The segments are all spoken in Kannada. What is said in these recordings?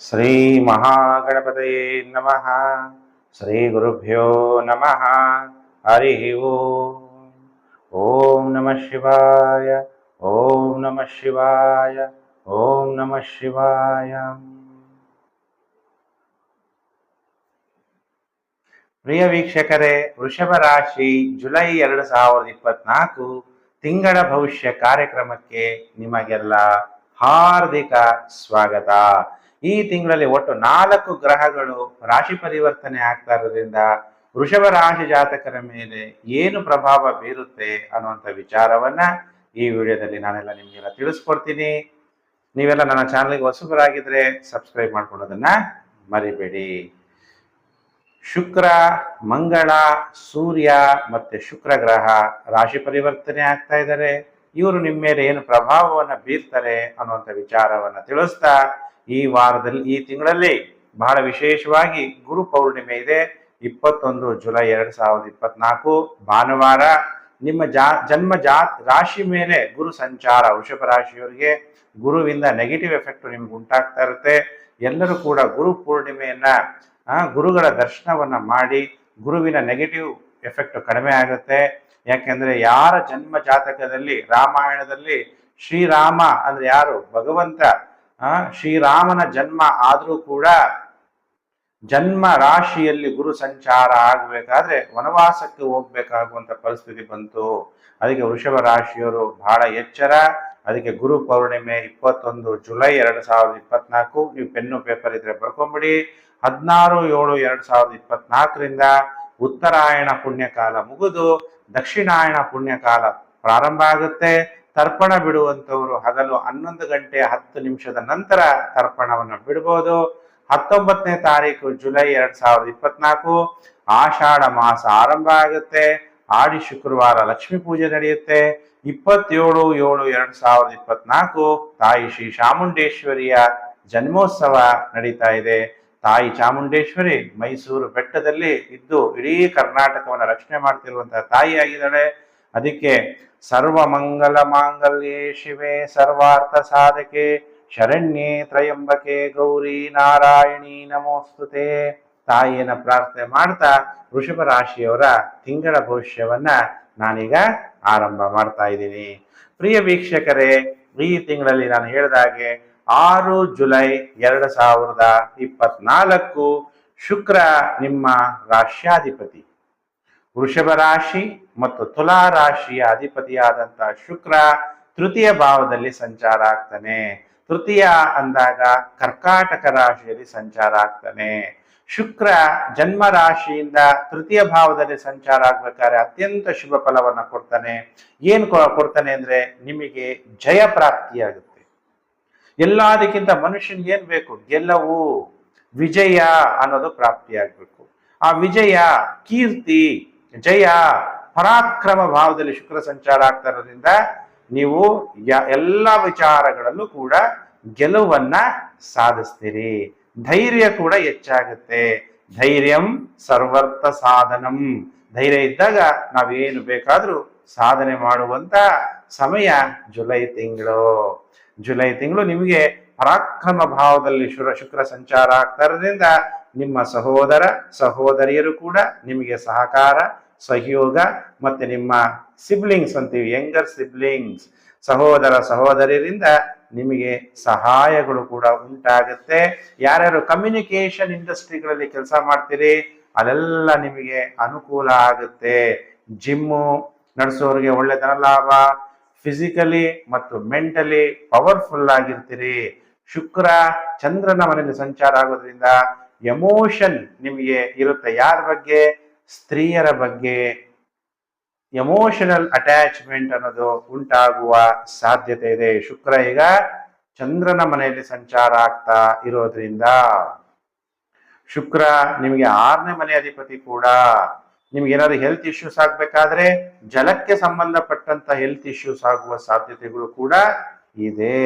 ಶ್ರೀ ಮಹಾಗಣಪತಯೇ ನಮಃ ಶ್ರೀ ಗುರುಭ್ಯೋ ನಮಃ ಹರಿ ಓಂ ಓಂ ನಮಃ ಶಿವಾಯ ಓಂ ನಮಃ ಶಿವಾಯ ಓಂ ನಮಃ ಶಿವಾಯ ಪ್ರಿಯ ವೀಕ್ಷಕರೇ, ವೃಷಭ ರಾಶಿ ಜುಲೈ ಎರಡು ಸಾವಿರದ ಇಪ್ಪತ್ನಾಲ್ಕು ತಿಂಗಳ ಭವಿಷ್ಯ ಕಾರ್ಯಕ್ರಮಕ್ಕೆ ನಿಮಗೆಲ್ಲ ಹಾರ್ದಿಕ ಸ್ವಾಗತ. ಈ ತಿಂಗಳಲ್ಲಿ ಒಟ್ಟು ನಾಲ್ಕು ಗ್ರಹಗಳು ರಾಶಿ ಪರಿವರ್ತನೆ ಆಗ್ತಾ ಇರೋದ್ರಿಂದ ವೃಷಭ ರಾಶಿ ಜಾತಕರ ಮೇಲೆ ಏನು ಪ್ರಭಾವ ಬೀರುತ್ತೆ ಅನ್ನುವಂಥ ವಿಚಾರವನ್ನ ಈ ವಿಡಿಯೋದಲ್ಲಿ ನಾನೆಲ್ಲ ನಿಮಗೆಲ್ಲ ತಿಳಿಸ್ಕೊಡ್ತೀನಿ. ನೀವೆಲ್ಲ ನನ್ನ ಚಾನಲ್ಗೆ ಹೊಸಬರಾಗಿದ್ರೆ ಸಬ್ಸ್ಕ್ರೈಬ್ ಮಾಡ್ಕೊಳ್ಳೋದನ್ನ ಮರಿಬೇಡಿ. ಶುಕ್ರ, ಮಂಗಳ, ಸೂರ್ಯ ಮತ್ತೆ ಶುಕ್ರ ಗ್ರಹ ರಾಶಿ ಪರಿವರ್ತನೆ ಆಗ್ತಾ ಇದ್ದಾರೆ. ಇವರು ನಿಮ್ಮ ಮೇಲೆ ಏನು ಪ್ರಭಾವವನ್ನು ಬೀರ್ತಾರೆ ಅನ್ನುವಂಥ ವಿಚಾರವನ್ನ ತಿಳಿಸ್ತಾ ಈ ವಾರದಲ್ಲಿ, ಈ ತಿಂಗಳಲ್ಲಿ ಬಹಳ ವಿಶೇಷವಾಗಿ ಗುರು ಪೌರ್ಣಿಮೆ ಇದೆ. ಇಪ್ಪತ್ತೊಂದು ಜುಲೈ ಎರಡ್ ಸಾವಿರದ ಇಪ್ಪತ್ನಾಲ್ಕು, ಭಾನುವಾರ ನಿಮ್ಮ ಜಾ, ಜನ್ಮ ಜಾತ್ ರಾಶಿ ಮೇಲೆ ಗುರು ಸಂಚಾರ, ವೃಷಭ ರಾಶಿಯವರಿಗೆ ಗುರುವಿಂದ ನೆಗೆಟಿವ್ ಎಫೆಕ್ಟ್ ನಿಮ್ಗೆ ಉಂಟಾಗ್ತಾ ಇರುತ್ತೆ. ಎಲ್ಲರೂ ಕೂಡ ಗುರು ಪೂರ್ಣಿಮೆಯನ್ನ ಗುರುಗಳ ದರ್ಶನವನ್ನ ಮಾಡಿ ಗುರುವಿನ ನೆಗೆಟಿವ್ ಎಫೆಕ್ಟ್ ಕಡಿಮೆ ಆಗುತ್ತೆ. ಯಾಕೆಂದ್ರೆ ಯಾರ ಜನ್ಮ ಜಾತಕದಲ್ಲಿ, ರಾಮಾಯಣದಲ್ಲಿ ಶ್ರೀರಾಮ ಅಂದ್ರೆ ಯಾರು? ಭಗವಂತ. ಶ್ರೀರಾಮನ ಜನ್ಮ ಆದರೂ ಕೂಡ ಜನ್ಮ ರಾಶಿಯಲ್ಲಿ ಗುರು ಸಂಚಾರ ಆಗಬೇಕಾದ್ರೆ ವನವಾಸಕ್ಕೆ ಹೋಗ್ಬೇಕಾಗುವಂತ ಪರಿಸ್ಥಿತಿ ಬಂತು. ಅದಕ್ಕೆ ವೃಷಭ ರಾಶಿಯವರು ಬಹಳ ಎಚ್ಚರ. ಅದಕ್ಕೆ ಗುರು ಪೌರ್ಣಿಮೆ ಇಪ್ಪತ್ತೊಂದು ಜುಲೈ ಎರಡು ಸಾವಿರದ ಇಪ್ಪತ್ನಾಲ್ಕು, ನೀವು ಪೆನ್ನು ಪೇಪರ್ ಇದ್ರೆ ಬರ್ಕೊಂಬಿಡಿ. ಹದಿನಾರು ಏಳು ಎರಡು ಸಾವಿರದ ಇಪ್ಪತ್ನಾಲ್ಕರಿಂದ ಉತ್ತರಾಯಣ ಪುಣ್ಯಕಾಲ ಮುಗಿದು ದಕ್ಷಿಣಾಯಣ ಪುಣ್ಯಕಾಲ ಪ್ರಾರಂಭ ಆಗುತ್ತೆ. ತರ್ಪಣ ಬಿಡುವಂತವರು ಹಗಲು ಹನ್ನೊಂದು ಗಂಟೆ ಹತ್ತು ನಿಮಿಷದ ನಂತರ ತರ್ಪಣವನ್ನು ಬಿಡಬಹುದು ಹತ್ತೊಂಬತ್ತನೇ ತಾರೀಕು ಜುಲೈ ಎರಡ್ ಸಾವಿರದ ಇಪ್ಪತ್ನಾಲ್ಕು ಆಷಾಢ ಮಾಸ ಆರಂಭ ಆಗುತ್ತೆ. ಆಡಿ ಶುಕ್ರವಾರ ಲಕ್ಷ್ಮೀ ಪೂಜೆ ನಡೆಯುತ್ತೆ. ಇಪ್ಪತ್ತೇಳು ಏಳು ಎರಡ್ ಸಾವಿರದ ಇಪ್ಪತ್ನಾಲ್ಕು ತಾಯಿ ಶ್ರೀ ಚಾಮುಂಡೇಶ್ವರಿಯ ಜನ್ಮೋತ್ಸವ ನಡೀತಾ ಇದೆ. ತಾಯಿ ಚಾಮುಂಡೇಶ್ವರಿ ಮೈಸೂರು ಬೆಟ್ಟದಲ್ಲಿ ಇದ್ದು ಇಡೀ ಕರ್ನಾಟಕವನ್ನು ರಕ್ಷಣೆ ಮಾಡ್ತಿರುವಂತಹ ತಾಯಿ ಆಗಿದ್ದಾಳೆ ಅದಕ್ಕೆ ಸರ್ವ ಮಂಗಲ ಮಾಂಗಲ್ಯೆ ಶಿವೆ ಸರ್ವಾರ್ಥ ಸಾಧಕೆ ಶರಣ್ಯೆ ತ್ರಯಂಬಕೆ ಗೌರಿ ನಾರಾಯಣಿ ನಮೋಸ್ತುತೆ. ತಾಯಿಯನ್ನ ಪ್ರಾರ್ಥನೆ ಮಾಡ್ತಾ ವೃಷಭ ರಾಶಿಯವರ ತಿಂಗಳ ಭವಿಷ್ಯವನ್ನ ನಾನೀಗ ಆರಂಭ ಮಾಡ್ತಾ ಇದ್ದೀನಿ. ಪ್ರಿಯ ವೀಕ್ಷಕರೇ, ಈ ತಿಂಗಳಲ್ಲಿ ನಾನು ಹೇಳಿದಾಗೆ ಆರು ಜುಲೈ ಎರಡು ಸಾವಿರದ ಇಪ್ಪತ್ನಾಲ್ಕು ಶುಕ್ರ ನಿಮ್ಮ ರಾಶ್ಯಾಧಿಪತಿ. ವೃಷಭ ರಾಶಿ ಮತ್ತು ತುಲಾ ರಾಶಿಯ ಅಧಿಪತಿಯಾದಂತಹ ಶುಕ್ರ ತೃತೀಯ ಭಾವದಲ್ಲಿ ಸಂಚಾರ ಆಗ್ತಾನೆ. ತೃತೀಯ ಅಂದಾಗ ಕರ್ಕಾಟಕ ರಾಶಿಯಲ್ಲಿ ಸಂಚಾರ ಆಗ್ತಾನೆ. ಶುಕ್ರ ಜನ್ಮ ರಾಶಿಯಿಂದ ತೃತೀಯ ಭಾವದಲ್ಲಿ ಸಂಚಾರ ಆಗ್ಬೇಕಾದ್ರೆ ಅತ್ಯಂತ ಶುಭ ಫಲವನ್ನ ಕೊಡ್ತಾನೆ. ಏನ್ ಕೊಡ್ತಾನೆ ಅಂದ್ರೆ ನಿಮಗೆ ಜಯ ಪ್ರಾಪ್ತಿಯಾಗುತ್ತೆ ಎಲ್ಲದಕ್ಕಿಂತ ಮನುಷ್ಯನ್ ಏನ್ ಬೇಕು? ಗೆಲ್ಲವು ವಿಜಯ ಅನ್ನೋದು ಪ್ರಾಪ್ತಿಯಾಗಬೇಕು ಆ ವಿಜಯ, ಕೀರ್ತಿ ಜಯ ಪರಾಕ್ರಮ ಭಾವದಲ್ಲಿ ಶುಕ್ರ ಸಂಚಾರ ಆಗ್ತಾ ಇರೋದ್ರಿಂದ ನೀವು ಎಲ್ಲ ವಿಚಾರಗಳಲ್ಲೂ ಕೂಡ ಗೆಲುವನ್ನ ಸಾಧಿಸ್ತೀರಿ. ಧೈರ್ಯ ಕೂಡ ಹೆಚ್ಚಾಗುತ್ತೆ. ಧೈರ್ಯಂ ಸರ್ವರ್ಥ ಸಾಧನಂ. ಧೈರ್ಯ ಇದ್ದಾಗ ನಾವೇನು ಬೇಕಾದ್ರೂ ಸಾಧನೆ ಮಾಡುವಂತ ಸಮಯ ಜುಲೈ ತಿಂಗಳು. ಜುಲೈ ತಿಂಗಳು ನಿಮಗೆ ಪರಾಕ್ರಮ ಭಾವದಲ್ಲಿ ಶುರ ಶುಕ್ರ ಸಂಚಾರ ಆಗ್ತಾ ಇರೋದ್ರಿಂದ ನಿಮ್ಮ ಸಹೋದರ, ಸಹೋದರಿಯರು ಕೂಡ ನಿಮಗೆ ಸಹಕಾರ ಸಹಯೋಗ ಮತ್ತೆ ನಿಮ್ಮ ಸಿಬ್ಲಿಂಗ್ಸ್ ಅಂತೀವಿ ಯಂಗರ್ ಸಿಬ್ಲಿಂಗ್ಸ್ ಸಹೋದರ ಸಹೋದರಿಯರಿಂದ ನಿಮಗೆ ಸಹಾಯಗಳು ಕೂಡ ಉಂಟಾಗುತ್ತೆ. ಯಾರ್ಯಾರು ಕಮ್ಯುನಿಕೇಷನ್ ಇಂಡಸ್ಟ್ರಿಗಳಲ್ಲಿ ಕೆಲಸ ಮಾಡ್ತೀರಿ, ಅಲ್ಲೆಲ್ಲ ನಿಮಗೆ ಅನುಕೂಲ ಆಗುತ್ತೆ. ಜಿಮ್ಮು ನಡೆಸೋರಿಗೆ ಒಳ್ಳೆ ಧನಲಾಭ ಫಿಸಿಕಲಿ ಮತ್ತು ಮೆಂಟಲಿ ಪವರ್ಫುಲ್ ಆಗಿರ್ತೀರಿ. ಶುಕ್ರ, ಚಂದ್ರನ ಮನೆಯಲ್ಲಿ ಸಂಚಾರ ಆಗೋದ್ರಿಂದ ಎಮೋಷನ್ ನಿಮಗೆ ಇರುತ್ತೆ. ಯಾರ ಬಗ್ಗೆ? ಸ್ತ್ರೀಯರ ಬಗ್ಗೆ ಎಮೋಷನಲ್ ಅಟ್ಯಾಚ್ಮೆಂಟ್ ಅನ್ನೋದು ಉಂಟಾಗುವ ಸಾಧ್ಯತೆ ಇದೆ. ಶುಕ್ರ ಈಗ ಚಂದ್ರನ ಮನೆಯಲ್ಲಿ ಸಂಚಾರ ಆಗ್ತಾ ಇರೋದ್ರಿಂದ. ಶುಕ್ರ ನಿಮಗೆ ಆರನೇ ಮನೆ ಅಧಿಪತಿ ಕೂಡ. ನಿಮ್ಗೆ ಏನಾದ್ರು ಹೆಲ್ತ್ ಇಶ್ಯೂಸ್ ಆಗ್ಬೇಕಾದ್ರೆ ಜಲಕ್ಕೆ ಸಂಬಂಧಪಟ್ಟಂತ ಹೆಲ್ತ್ ಇಶ್ಯೂಸ್ ಆಗುವ ಸಾಧ್ಯತೆಗಳು ಕೂಡ ಇದೆ.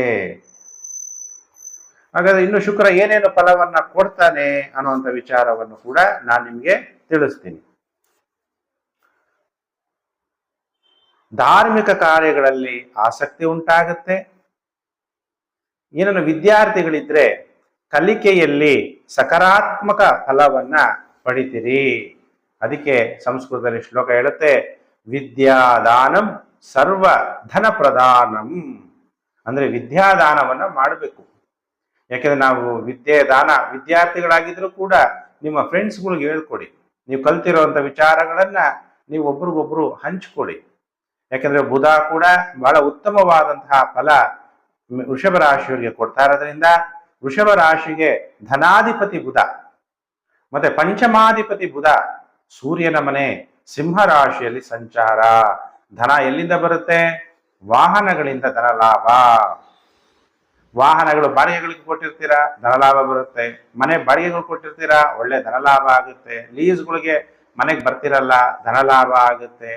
ಹಾಗಾದ್ರೆ ಇನ್ನು ಶುಕ್ರ ಏನೇನು ಫಲವನ್ನ ಕೊಡ್ತಾನೆ ಅನ್ನುವಂಥ ವಿಚಾರವನ್ನು ಕೂಡ ನಾನು ನಿಮ್ಗೆ ತಿಳಿಸ್ತೀನಿ. ಧಾರ್ಮಿಕ ಕಾರ್ಯಗಳಲ್ಲಿ ಆಸಕ್ತಿ ಉಂಟಾಗುತ್ತೆ. ಏನನ್ನು ವಿದ್ಯಾರ್ಥಿಗಳಿದ್ರೆ ಕಲಿಕೆಯಲ್ಲಿ ಸಕಾರಾತ್ಮಕ ಫಲವನ್ನ ಪಡಿತೀರಿ. ಅದಕ್ಕೆ ಸಂಸ್ಕೃತದಲ್ಲಿ ಶ್ಲೋಕ ಹೇಳುತ್ತೆ, ವಿದ್ಯಾದಾನಂ ಸರ್ವ ಧನ ಪ್ರದಾನಂ ಅಂದ್ರೆ ವಿದ್ಯಾದಾನವನ್ನ ಮಾಡಬೇಕು. ಯಾಕೆಂದ್ರೆ ನಾವು ವಿದ್ಯೆ ದಾನ ವಿದ್ಯಾರ್ಥಿಗಳಾಗಿದ್ರು ಕೂಡ ನಿಮ್ಮ ಫ್ರೆಂಡ್ಸ್ಗಳಿಗೆ ಹೇಳ್ಕೊಡಿ. ನೀವು ಕಲ್ತಿರುವಂತ ವಿಚಾರಗಳನ್ನ ನೀವು ಒಬ್ರಿಗೊಬ್ರು ಹಂಚ್ಕೊಡಿ. ಯಾಕಂದ್ರೆ ಬುಧ ಕೂಡ ಬಹಳ ಉತ್ತಮವಾದಂತಹ ಫಲ ವೃಷಭ ರಾಶಿಯವರಿಗೆ ಕೊಡ್ತಾ ಇರೋದ್ರಿಂದ ವೃಷಭ ರಾಶಿಗೆ ಧನಾಧಿಪತಿ ಬುಧ, ಮತ್ತೆ ಪಂಚಮಾಧಿಪತಿ ಬುಧ ಸೂರ್ಯನ ಮನೆ ಸಿಂಹ ರಾಶಿಯಲ್ಲಿ ಸಂಚಾರ. ಧನ ಎಲ್ಲಿಂದ ಬರುತ್ತೆ? ವಾಹನಗಳಿಂದ ಧನ ಲಾಭ. ವಾಹನಗಳು ಬಾಡಿಗೆಗಳಿಗೆ ಕೊಟ್ಟಿರ್ತೀರಾ? ಧನ ಲಾಭ ಬರುತ್ತೆ. ಮನೆ ಬಾಡಿಗೆಗಳು ಕೊಟ್ಟಿರ್ತೀರಾ? ಒಳ್ಳೆ ಧನ ಲಾಭ ಆಗುತ್ತೆ. ಲೀಸ್ಗಳಿಗೆ ಮನೆಗೆ ಬರ್ತಿರಲ್ಲ, ಧನ ಲಾಭ ಆಗುತ್ತೆ.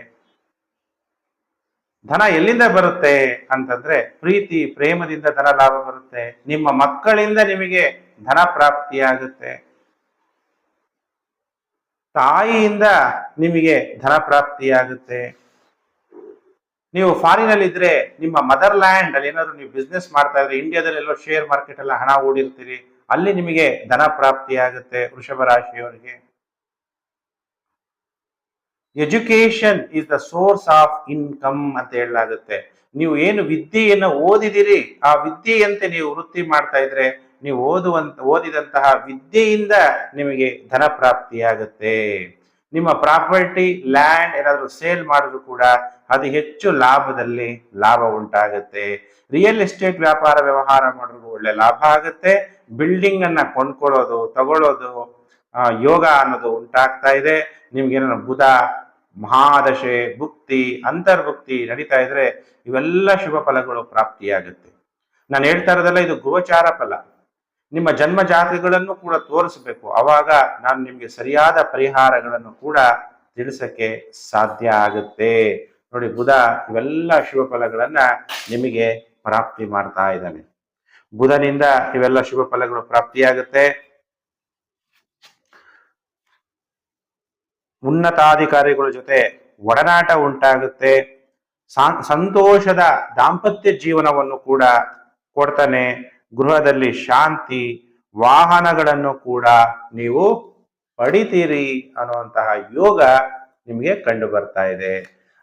ಧನ ಎಲ್ಲಿಂದ ಬರುತ್ತೆ ಅಂತಂದ್ರೆ ಪ್ರೀತಿ, ಪ್ರೇಮದಿಂದ ಧನ ಲಾಭ ಬರುತ್ತೆ. ನಿಮ್ಮ ಮಕ್ಕಳಿಂದ ನಿಮಗೆ ಧನ ಪ್ರಾಪ್ತಿಯಾಗುತ್ತೆ ತಾಯಿಯಿಂದ ನಿಮಗೆ ಧನ ಪ್ರಾಪ್ತಿಯಾಗುತ್ತೆ ನೀವು ಫಾರಿನಲ್ಲಿ ಇದ್ರೆ ನಿಮ್ಮ ಮದರ್ ಲ್ಯಾಂಡ್ ಅಲ್ಲಿ ಏನಾದ್ರು ನೀವು ಬಿಸ್ನೆಸ್ ಮಾಡ್ತಾ ಇದ್ರೆ ಇಂಡಿಯಾದಲ್ಲಿ ಎಲ್ಲೋ ಶೇರ್ ಮಾರ್ಕೆಟ್ ಎಲ್ಲ ಹಣ ಹೂಡಿರ್ತೀರಿ, ಅಲ್ಲಿ ನಿಮಗೆ ಧನ ಪ್ರಾಪ್ತಿಯಾಗುತ್ತೆ ವೃಷಭ ರಾಶಿಯವರಿಗೆ. Education is the source of income ಅಂತ ಹೇಳಲಾಗುತ್ತೆ. ನೀವು ಏನು ವಿದ್ಯೆಯನ್ನು ಓದಿದಿರಿ, ಆ ವಿದ್ಯೆಯಂತೆ ನೀವು ವೃತ್ತಿ ಮಾಡ್ತಾ ಇದ್ರೆ ನೀವು ಓದುವಂತ, ಓದಿದಂತಹ ವಿದ್ಯೆಯಿಂದ ನಿಮಗೆ ಧನ ಪ್ರಾಪ್ತಿಯಾಗುತ್ತೆ. ನಿಮ್ಮ ಪ್ರಾಪರ್ಟಿ, ಲ್ಯಾಂಡ್ ಏನಾದರೂ ಸೇಲ್ ಮಾಡಿದ್ರು ಕೂಡ ಅದು ಹೆಚ್ಚು ಲಾಭದಲ್ಲಿ ಲಾಭ ಉಂಟಾಗುತ್ತೆ. ರಿಯಲ್ ಎಸ್ಟೇಟ್ ವ್ಯಾಪಾರ ವ್ಯವಹಾರ ಮಾಡಿದ್ರು ಒಳ್ಳೆ ಲಾಭ ಆಗುತ್ತೆ. ಬಿಲ್ಡಿಂಗ್ ಅನ್ನ ಕೊಂಡ್ಕೊಳ್ಳೋದು, ತಗೊಳ್ಳೋದು ಯೋಗ ಅನ್ನೋದು ಉಂಟಾಗ್ತಾ ಇದೆ. ನಿಮ್ಗೇನೋ ಬುಧ ಮಹಾದಶೆ, ಭುಕ್ತಿ, ಅಂತರ್ಭುಕ್ತಿ ನಡೀತಾ ಇದ್ರೆ ಇವೆಲ್ಲ ಶುಭ ಫಲಗಳು ಪ್ರಾಪ್ತಿಯಾಗುತ್ತೆ. ನಾನು ಹೇಳ್ತಾ ಇರೋದಲ್ಲ ಇದು ಗೋಚಾರ ಫಲ. ನಿಮ್ಮ ಜನ್ಮ ಜಾತಕಗಳನ್ನು ಕೂಡ ತೋರಿಸಬೇಕು. ಅವಾಗ ನಾನು ನಿಮಗೆ ಸರಿಯಾದ ಪರಿಹಾರಗಳನ್ನು ಕೂಡ ತಿಳಿಸಕ್ಕೆ ಸಾಧ್ಯ ಆಗುತ್ತೆ. ನೋಡಿ, ಬುಧ ಇವೆಲ್ಲ ಶುಭ ಫಲಗಳನ್ನ ನಿಮಗೆ ಪ್ರಾಪ್ತಿ ಮಾಡ್ತಾ ಇದ್ದಾನೆ. ಬುಧನಿಂದ ಇವೆಲ್ಲ ಶುಭ ಫಲಗಳು ಪ್ರಾಪ್ತಿಯಾಗುತ್ತೆ. ಉನ್ನತಾಧಿಕಾರಿಗಳ ಜೊತೆ ಒಡನಾಟ ಉಂಟಾಗುತ್ತೆ. ಸಂತೋಷದ ದಾಂಪತ್ಯ ಜೀವನವನ್ನು ಕೂಡ ಕೊಡ್ತಾನೆ. ಗೃಹದಲ್ಲಿ ಶಾಂತಿ, ವಾಹನಗಳನ್ನು ಕೂಡ ನೀವು ಪಡಿತೀರಿ ಅನ್ನುವಂತಹ ಯೋಗ ನಿಮಗೆ ಕಂಡು ಬರ್ತಾ ಇದೆ.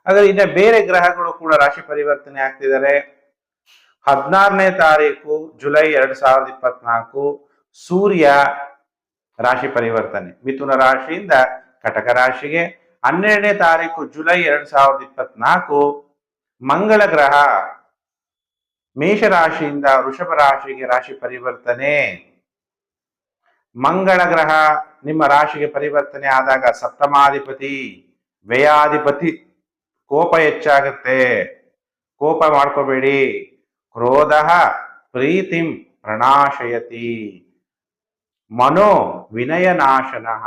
ಹಾಗಾದ್ರೆ ಇನ್ನ ಬೇರೆ ಗ್ರಹಗಳು ಕೂಡ ರಾಶಿ ಪರಿವರ್ತನೆ ಆಗ್ತಿದ್ದಾರೆ. ಹದಿನಾರನೇ ತಾರೀಕು, ಜುಲೈ ಎರಡ್ ಸಾವಿರದ ಇಪ್ಪತ್ನಾಲ್ಕು, ಸೂರ್ಯ ರಾಶಿ ಪರಿವರ್ತನೆ, ಮಿಥುನ ರಾಶಿಯಿಂದ ಕಟಕ ರಾಶಿಗೆ ಹನ್ನೆರಡನೇ ತಾರೀಕು ಜುಲೈ ಎರಡ್ ಸಾವಿರದ ಇಪ್ಪತ್ನಾಲ್ಕು ಮಂಗಳ ಗ್ರಹ ಮೇಷ ರಾಶಿಯಿಂದ ವೃಷಭ ರಾಶಿಗೆ ರಾಶಿ ಪರಿವರ್ತನೆ. ಮಂಗಳ ಗ್ರಹ ನಿಮ್ಮ ರಾಶಿಗೆ ಪರಿವರ್ತನೆ ಆದಾಗ ಸಪ್ತಮಾಧಿಪತಿ, ವ್ಯಯಾಧಿಪತಿ ಕೋಪ ಹೆಚ್ಚಾಗುತ್ತೆ. ಕೋಪ ಮಾಡ್ಕೋಬೇಡಿ. ಕ್ರೋಧ, ಪ್ರೀತಿಂ ಪ್ರಣಾಶಯತಿ. ಮನೋ ವಿನಯನಾಶನಃ.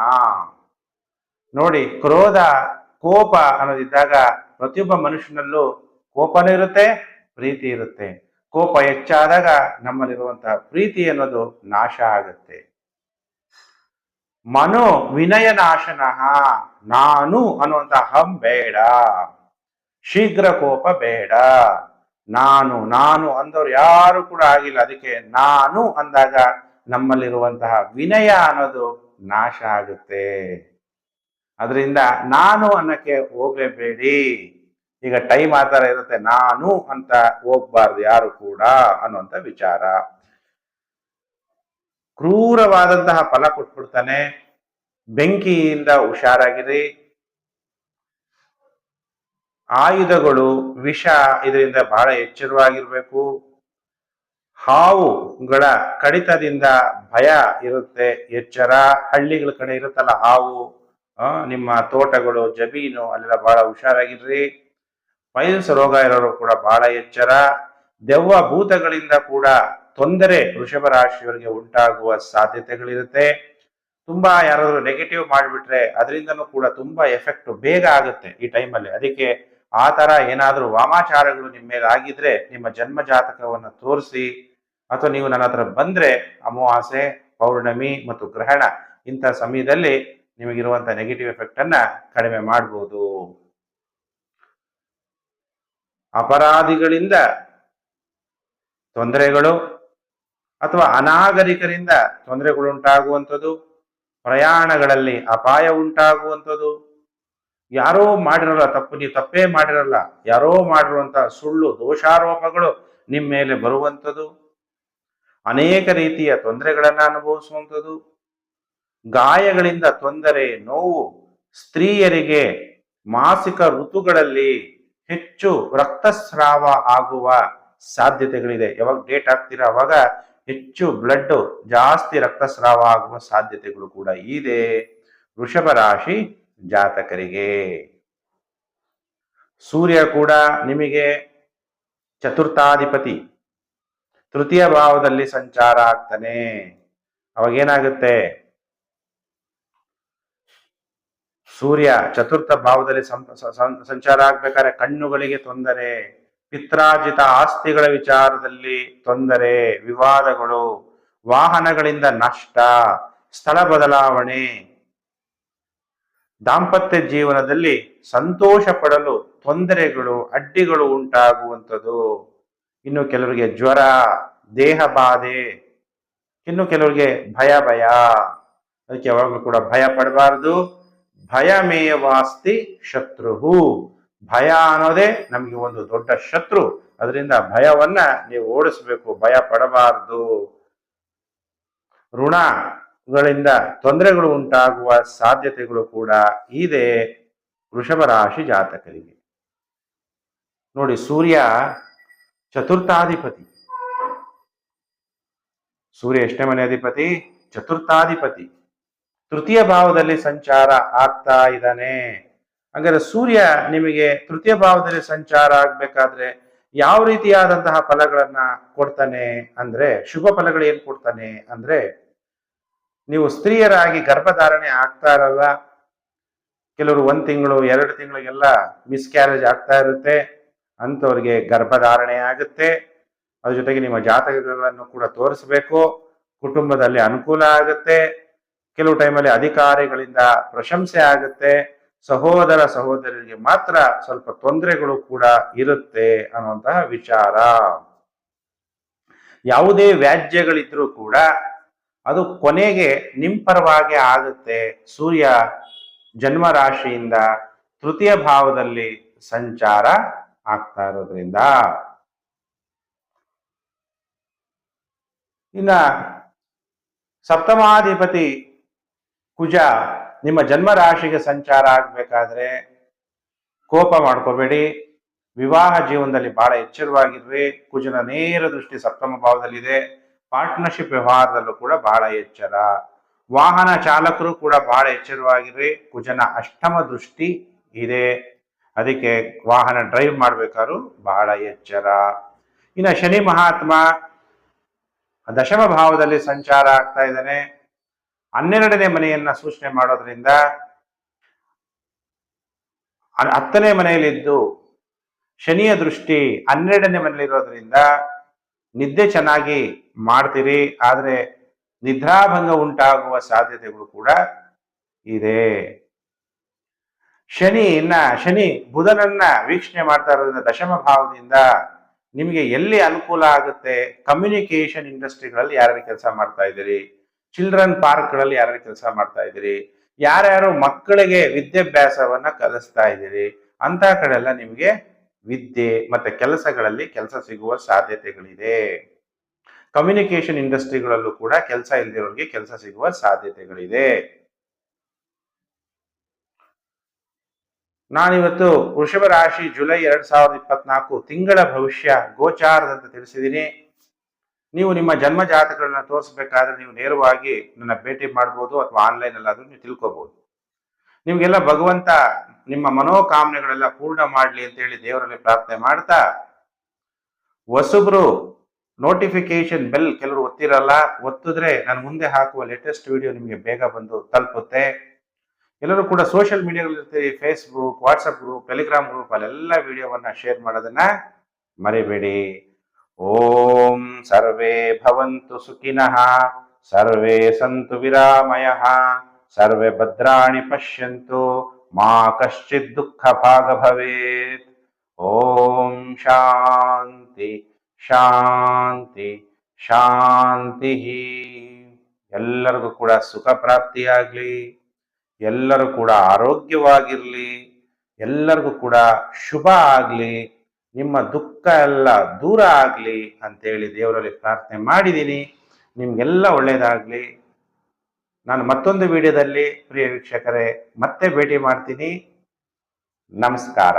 ನೋಡಿ, ಕ್ರೋಧ, ಕೋಪ ಅನ್ನೋದಿದ್ದಾಗ ಪ್ರತಿಯೊಬ್ಬ ಮನುಷ್ಯನಲ್ಲೂ ಕೋಪನೂ ಇರುತ್ತೆ, ಪ್ರೀತಿ ಇರುತ್ತೆ. ಕೋಪ ಹೆಚ್ಚಾದಾಗ ನಮ್ಮಲ್ಲಿರುವಂತಹ ಪ್ರೀತಿ ಅನ್ನೋದು ನಾಶ ಆಗುತ್ತೆ. ಮನೋ ವಿನಯ ನಾಶನ ನಾನು ಅನ್ನುವಂತ ಹಂ ಬೇಡ. ಶೀಘ್ರ ಕೋಪ ಬೇಡ. ನಾನು ನಾನು ಅಂದವ್ರು ಯಾರು ಕೂಡ ಆಗಿಲ್ಲ. ಅದಕ್ಕೆ ನಾನು ಅಂದಾಗ ನಮ್ಮಲ್ಲಿರುವಂತಹ ವಿನಯ ಅನ್ನೋದು ನಾಶ ಆಗುತ್ತೆ. ಅದರಿಂದ ನಾನು ಅನ್ನಕ್ಕೆ ಹೋಗಲೇಬೇಡಿ. ಈಗ ಟೈಮ್ ಆ ಥರ ಇರುತ್ತೆ. ನಾನು ಅಂತ ಹೋಗ್ಬಾರ್ದು ಯಾರು ಕೂಡ ಅನ್ನುವಂಥ ವಿಚಾರ. ಕ್ರೂರವಾದಂತಹ ಫಲ ಕೊಟ್ಬಿಡ್ತಾನೆ. ಬೆಂಕಿಯಿಂದ ಹುಷಾರಾಗಿರಿ. ಆಯುಧಗಳು, ವಿಷ ಇದರಿಂದ ಬಹಳ ಎಚ್ಚರವಾಗಿರ್ಬೇಕು. ಹಾವುಗಳ ಕಡಿತದಿಂದ ಭಯ ಇರುತ್ತೆ, ಎಚ್ಚರ. ಹಳ್ಳಿಗಳ ಕಡೆ ಇರುತ್ತಲ್ಲ ಹಾವು. ನಿಮ್ಮ ತೋಟಗಳು, ಜಮೀನು ಅಲ್ಲೆಲ್ಲ ಬಹಳ ಹುಷಾರಾಗಿರ್ರಿ. ಪೈಲ್ಸ್ ರೋಗ ಇರೋರು ಕೂಡ ಬಹಳ ಎಚ್ಚರ. ದೆವ್ವ ಭೂತಗಳಿಂದ ಕೂಡ ತೊಂದರೆ ವೃಷಭ ರಾಶಿಯವರಿಗೆ ಉಂಟಾಗುವ ಸಾಧ್ಯತೆಗಳಿರುತ್ತೆ. ತುಂಬಾ ಯಾರಾದರೂ ನೆಗೆಟಿವ್ ಮಾಡಿಬಿಟ್ರೆ ಅದರಿಂದನೂ ಕೂಡ ತುಂಬಾ ಎಫೆಕ್ಟ್ ಬೇಗ ಆಗುತ್ತೆ ಈ ಟೈಮಲ್ಲಿ ಅದಕ್ಕೆ ಆ ತರ ಏನಾದರೂ ವಾಮಾಚಾರಗಳು ನಿಮ್ಮ ಮೇಲೆ ಆಗಿದ್ರೆ ನಿಮ್ಮ ಜನ್ಮ ಜಾತಕವನ್ನು ತೋರಿಸಿ. ಅಥವಾ ನೀವು ನನ್ನ ಹತ್ರ ಬಂದ್ರೆ ಅಮಾವಾಸ್ಯೆ, ಪೌರ್ಣಮಿ ಮತ್ತು ಗ್ರಹಣ ಇಂಥ ಸಮಯದಲ್ಲಿ ನಿಮಗಿರುವಂತ ನೆಗೆಟಿವ್ ಎಫೆಕ್ಟ್ ಅನ್ನ ಕಡಿಮೆ ಮಾಡಬಹುದು ಅಪರಾಧಿಗಳಿಂದ ತೊಂದರೆಗಳು ಅಥವಾ ಅನಾಗರಿಕರಿಂದ ತೊಂದರೆಗಳುಂಟಾಗುವಂಥದ್ದು, ಪ್ರಯಾಣಗಳಲ್ಲಿ ಅಪಾಯ ಉಂಟಾಗುವಂಥದ್ದು. ಯಾರೋ ಮಾಡಿರಲ್ಲ ತಪ್ಪು, ನೀವು ತಪ್ಪೇ ಮಾಡಿರಲ್ಲ, ಯಾರೋ ಮಾಡಿರುವಂತ ಸುಳ್ಳು, ದೋಷಾರೋಪಗಳು ನಿಮ್ಮ ಮೇಲೆ ಬರುವಂಥದ್ದು. ಅನೇಕ ರೀತಿಯ ತೊಂದರೆಗಳನ್ನು ಅನುಭವಿಸುವಂಥದ್ದು. ಗಾಯಗಳಿಂದ ತೊಂದರೆ, ನೋವು ಸ್ತ್ರೀಯರಿಗೆ ಮಾಸಿಕ ಋತುಗಳಲ್ಲಿ ಹೆಚ್ಚು ರಕ್ತಸ್ರಾವ ಆಗುವ ಸಾಧ್ಯತೆಗಳಿದೆ. ಯಾವಾಗ ಡೇಟ್ ಆಗ್ತೀರಾ ಅವಾಗ ಹೆಚ್ಚು ಬ್ಲಡ್ ಜಾಸ್ತಿ ರಕ್ತಸ್ರಾವ ಆಗುವ ಸಾಧ್ಯತೆಗಳು ಕೂಡ ಇದೆ. ವೃಷಭ ರಾಶಿ ಜಾತಕರಿಗೆ. ಸೂರ್ಯ ಕೂಡ ನಿಮಗೆ ಚತುರ್ಥಾಧಿಪತಿ. ತೃತೀಯ ಭಾವದಲ್ಲಿ ಸಂಚಾರ ಆಗ್ತಾನೆ. ಅವಾಗ ಸೂರ್ಯ ಚತುರ್ಥ ಭಾವದಲ್ಲಿ ಸಂಚಾರ ಆಗ್ಬೇಕಾದ್ರೆ ಕಣ್ಣುಗಳಿಗೆ ತೊಂದರೆ, ಪಿತ್ರಾರ್ಜಿತ ಆಸ್ತಿಗಳ ವಿಚಾರದಲ್ಲಿ ತೊಂದರೆ, ವಿವಾದಗಳು, ವಾಹನಗಳಿಂದ ನಷ್ಟ, ಸ್ಥಳ ಬದಲಾವಣೆ. ದಾಂಪತ್ಯ ಜೀವನದಲ್ಲಿ ಸಂತೋಷ ಪಡಲು ತೊಂದರೆಗಳು, ಅಡ್ಡಿಗಳು ಉಂಟಾಗುವಂಥದ್ದು. ಇನ್ನು ಕೆಲವರಿಗೆ ಜ್ವರ, ದೇಹ ಬಾಧೆ, ಇನ್ನು ಕೆಲವರಿಗೆ ಭಯ ಭಯ. ಅದಕ್ಕೆ ಯಾವಾಗಲೂ ಕೂಡ ಭಯ ಪಡಬಾರದು. ಭಯಮೇವಾಸ್ತಿ ಶತ್ರುಹು. ಭಯ ಅನ್ನೋದೇ ನಮಗೆ ಒಂದು ದೊಡ್ಡ ಶತ್ರು. ಅದರಿಂದ ಭಯವನ್ನ ನೀವು ಓಡಿಸ್ಬೇಕು, ಭಯ ಪಡಬಾರದು. ಋಣಗಳಿಂದ ತೊಂದರೆಗಳು ಉಂಟಾಗುವ ಸಾಧ್ಯತೆಗಳು ಕೂಡ ಇದೆ ವೃಷಭ ರಾಶಿ ಜಾತಕರಿಗೆ. ನೋಡಿ, ಸೂರ್ಯ ಚತುರ್ಥಾಧಿಪತಿ. ಸೂರ್ಯ ಎಷ್ಟನೇ ಮನೆ ಅಧಿಪತಿ? ಚತುರ್ಥಾಧಿಪತಿ. ತೃತೀಯ ಭಾವದಲ್ಲಿ ಸಂಚಾರ ಆಗ್ತಾ ಇದ್ದಾನೆ. ಹಾಗಾದ್ರೆ ಸೂರ್ಯ ನಿಮಗೆ ತೃತೀಯ ಭಾವದಲ್ಲಿ ಸಂಚಾರ ಆಗ್ಬೇಕಾದ್ರೆ ಯಾವ ರೀತಿಯಾದಂತಹ ಫಲಗಳನ್ನ ಕೊಡ್ತಾನೆ ಅಂದ್ರೆ, ಶುಭ ಫಲಗಳು ಏನ್ ಕೊಡ್ತಾನೆ ಅಂದ್ರೆ, ನೀವು ಸ್ತ್ರೀಯರಾಗಿ ಗರ್ಭಧಾರಣೆ ಆಗ್ತಾ ಇರಲ್ಲ. ಕೆಲವರು ಒಂದ್ ತಿಂಗಳು, ಎರಡು ತಿಂಗಳಿಗೆಲ್ಲ ಮಿಸ್ಕ್ಯಾರೇಜ್ ಆಗ್ತಾ ಇರುತ್ತೆ. ಅಂಥವ್ರಿಗೆ ಗರ್ಭಧಾರಣೆ ಆಗುತ್ತೆ. ಅದ್ರ ಜೊತೆಗೆ ನಿಮ್ಮ ಜಾತಕಗಳನ್ನು ಕೂಡ ತೋರಿಸ್ಬೇಕು. ಕುಟುಂಬದಲ್ಲಿ ಅನುಕೂಲ ಆಗುತ್ತೆ. ಕೆಲವು ಟೈಮಲ್ಲಿ ಅಧಿಕಾರಿಗಳಿಂದ ಪ್ರಶಂಸೆ ಆಗುತ್ತೆ, ಸಹೋದರ ಸಹೋದರರಿಗೆ ಮಾತ್ರ ಸ್ವಲ್ಪ ತೊಂದರೆಗಳು ಕೂಡ ಇರುತ್ತೆ ಅನ್ನುವಂತಹ ವಿಚಾರ. ಯಾವುದೇ ವ್ಯಾಜ್ಯಗಳಿದ್ರೂ ಕೂಡ ಅದು ಕೊನೆಗೆ ನಿಂಪರವಾಗಿ ಆಗುತ್ತೆ. ಸೂರ್ಯ ಜನ್ಮ ರಾಶಿಯಿಂದ ತೃತೀಯ ಭಾವದಲ್ಲಿ ಸಂಚಾರ ಆಗ್ತಾ ಇರೋದ್ರಿಂದ. ಇನ್ನ ಸಪ್ತಮಾಧಿಪತಿ ಕುಜ ನಿಮ್ಮ ಜನ್ಮ ರಾಶಿಗೆ ಸಂಚಾರ ಆಗ್ಬೇಕಾದ್ರೆ ಕೋಪ ಮಾಡ್ಕೋಬೇಡಿ. ವಿವಾಹ ಜೀವನದಲ್ಲಿ ಬಹಳ ಎಚ್ಚರವಾಗಿರ್ರಿ. ಕುಜನ ನೇರ ದೃಷ್ಟಿ ಸಪ್ತಮ ಭಾವದಲ್ಲಿದೆ. ಪಾರ್ಟ್ನರ್ಶಿಪ್ ವ್ಯವಹಾರದಲ್ಲೂ ಕೂಡ ಬಹಳ ಎಚ್ಚರ. ವಾಹನ ಚಾಲಕರು ಕೂಡ ಬಹಳ ಎಚ್ಚರವಾಗಿರ್ರಿ. ಕುಜನ ಅಷ್ಟಮ ದೃಷ್ಟಿ ಇದೆ. ಅದಕ್ಕೆ ವಾಹನ ಡ್ರೈವ್ ಮಾಡ್ಬೇಕಾದ್ರು ಬಹಳ ಎಚ್ಚರ. ಇನ್ನು ಶನಿ ಮಹಾತ್ಮ, ದಶಮ ಭಾವದಲ್ಲಿ ಸಂಚಾರ ಆಗ್ತಾ ಇದ್ದಾನೆ. ಹನ್ನೆರಡನೇ ಮನೆಯನ್ನ ಸೂಚನೆ ಮಾಡೋದ್ರಿಂದ ಹತ್ತನೇ ಮನೆಯಲ್ಲಿದ್ದು ಶನಿಯ ದೃಷ್ಟಿ ಹನ್ನೆರಡನೇ ಮನೆಯಲ್ಲಿರೋದ್ರಿಂದ ನಿದ್ದೆ ಚೆನ್ನಾಗಿ ಮಾಡ್ತೀರಿ, ಆದ್ರೆ ನಿದ್ರಾಭಂಗ ಉಂಟಾಗುವ ಸಾಧ್ಯತೆಗಳು ಕೂಡ ಇದೆ. ಶನಿ ಇನ್ನ ಶನಿ ಬುಧನನ್ನ ವೀಕ್ಷಣೆ ಮಾಡ್ತಾ ಇರೋದ್ರಿಂದ ದಶಮ ಭಾವದಿಂದ ನಿಮಗೆ ಎಲ್ಲಿ ಅನುಕೂಲ ಆಗುತ್ತೆ ಕಮ್ಯುನಿಕೇಶನ್ ಇಂಡಸ್ಟ್ರಿಗಳಲ್ಲಿ ಯಾರ್ಯಾರು ಕೆಲಸ ಮಾಡ್ತಾ ಇದ್ದೀರಿ ಚಿಲ್ಡ್ರನ್ ಪಾರ್ಕ್ಗಳಲ್ಲಿ ಯಾರು ಕೆಲಸ ಮಾಡ್ತಾ ಇದ್ದೀರಿ? ಯಾರ್ಯಾರು ಮಕ್ಕಳಿಗೆ ವಿದ್ಯಾಭ್ಯಾಸವನ್ನ ಕಲಿಸ್ತಾ ಇದ್ದೀರಿ? ಅಂತ ಕಡೆ ಎಲ್ಲ ನಿಮಗೆ ವಿದ್ಯೆ ಮತ್ತೆ ಕೆಲಸಗಳಲ್ಲಿ ಕೆಲಸ ಸಿಗುವ ಸಾಧ್ಯತೆಗಳಿದೆ. ಕಮ್ಯುನಿಕೇಶನ್ ಇಂಡಸ್ಟ್ರಿಗಳಲ್ಲೂ ಕೂಡ ಕೆಲಸ ಇಲ್ದಿರೋರಿಗೆ ಕೆಲಸ ಸಿಗುವ ಸಾಧ್ಯತೆಗಳಿದೆ. ನಾನಿವತ್ತು ವೃಷಭ ರಾಶಿ ಜುಲೈ ಎರಡ್ ಸಾವಿರದ ಇಪ್ಪತ್ನಾಲ್ಕು ತಿಂಗಳ ಭವಿಷ್ಯ ಗೋಚಾರದಂತ ತಿಳಿಸಿದ್ದೀನಿ. ನೀವು ನಿಮ್ಮ ಜನ್ಮ ಜಾತಕಗಳನ್ನ ತೋರಿಸ್ಬೇಕಾದ್ರೆ ನೀವು ನೇರವಾಗಿ ನನ್ನ ಭೇಟಿ ಮಾಡ್ಬೋದು ಅಥವಾ ಆನ್ಲೈನ್ ಅಲ್ಲಾದ್ರೂ ನೀವು ತಿಳ್ಕೊಬಹುದು ನಿಮ್ಗೆಲ್ಲ ಭಗವಂತ ನಿಮ್ಮ ಮನೋಕಾಮನೆಗಳೆಲ್ಲ ಪೂರ್ಣ ಮಾಡ್ಲಿ ಅಂತ ಹೇಳಿ ದೇವರಲ್ಲಿ ಪ್ರಾರ್ಥನೆ ಮಾಡ್ತಾ, ಹೊಸಬ್ರು ನೋಟಿಫಿಕೇಶನ್ ಬೆಲ್ ಕೆಲವರು ಒತ್ತಿರಲ್ಲ, ಒತ್ತಿದ್ರೆ ನಾನು ಮುಂದೆ ಹಾಕುವ ಲೇಟೆಸ್ಟ್ ವಿಡಿಯೋ ನಿಮಗೆ ಬೇಗ ಬಂದು ತಲುಪುತ್ತೆ. ಎಲ್ಲರೂ ಕೂಡ ಸೋಷಿಯಲ್ ಮೀಡಿಯಾಗಳಲ್ಲಿ ಇರ್ತೀರಿ Facebook WhatsApp group Telegram group ಅಲ್ಲೆಲ್ಲ ವಿಡಿಯೋವನ್ನ ಶೇರ್ ಮಾಡೋದನ್ನ ಮರಿಬೇಡಿ. ಓಂ ಸರ್ವೇ ಭವಂತು ಸುಖಿನಃ ಸರ್ವೇ ಸಂತು ವಿರಾಮಯಃ ಸರ್ವೇ ಭದ್ರಾಣಿ ಪಶ್ಯಂತು ಮಾ ಕಶ್ಚಿತ್ ದುಃಖ ಭಾಗ ಭವೇತ್ ಓಂ ಶಾಂತಿ ಶಾಂತಿ ಶಾಂತಿ ಎಲ್ಲರಿಗೂ ಕೂಡ ಸುಖ ಪ್ರಾಪ್ತಿಯಾಗ್ಲಿ, ಎಲ್ಲರೂ ಕೂಡ ಆರೋಗ್ಯವಾಗಿರ್ಲಿ, ಎಲ್ಲರಿಗೂ ಕೂಡ ಶುಭ ಆಗ್ಲಿ ನಿಮ್ಮ ದುಃಖ ಎಲ್ಲ ದೂರ ಆಗಲಿ ಅಂತೇಳಿ ದೇವರಲ್ಲಿ ಪ್ರಾರ್ಥನೆ ಮಾಡಿದ್ದೀನಿ. ನಿಮಗೆಲ್ಲ ಒಳ್ಳೆಯದಾಗಲಿ ನಾನು ಮತ್ತೊಂದು ವಿಡಿಯೋದಲ್ಲಿ, ಪ್ರಿಯ ವೀಕ್ಷಕರೇ, ಮತ್ತೆ ಭೇಟಿ ಮಾಡ್ತೀನಿ. ನಮಸ್ಕಾರ.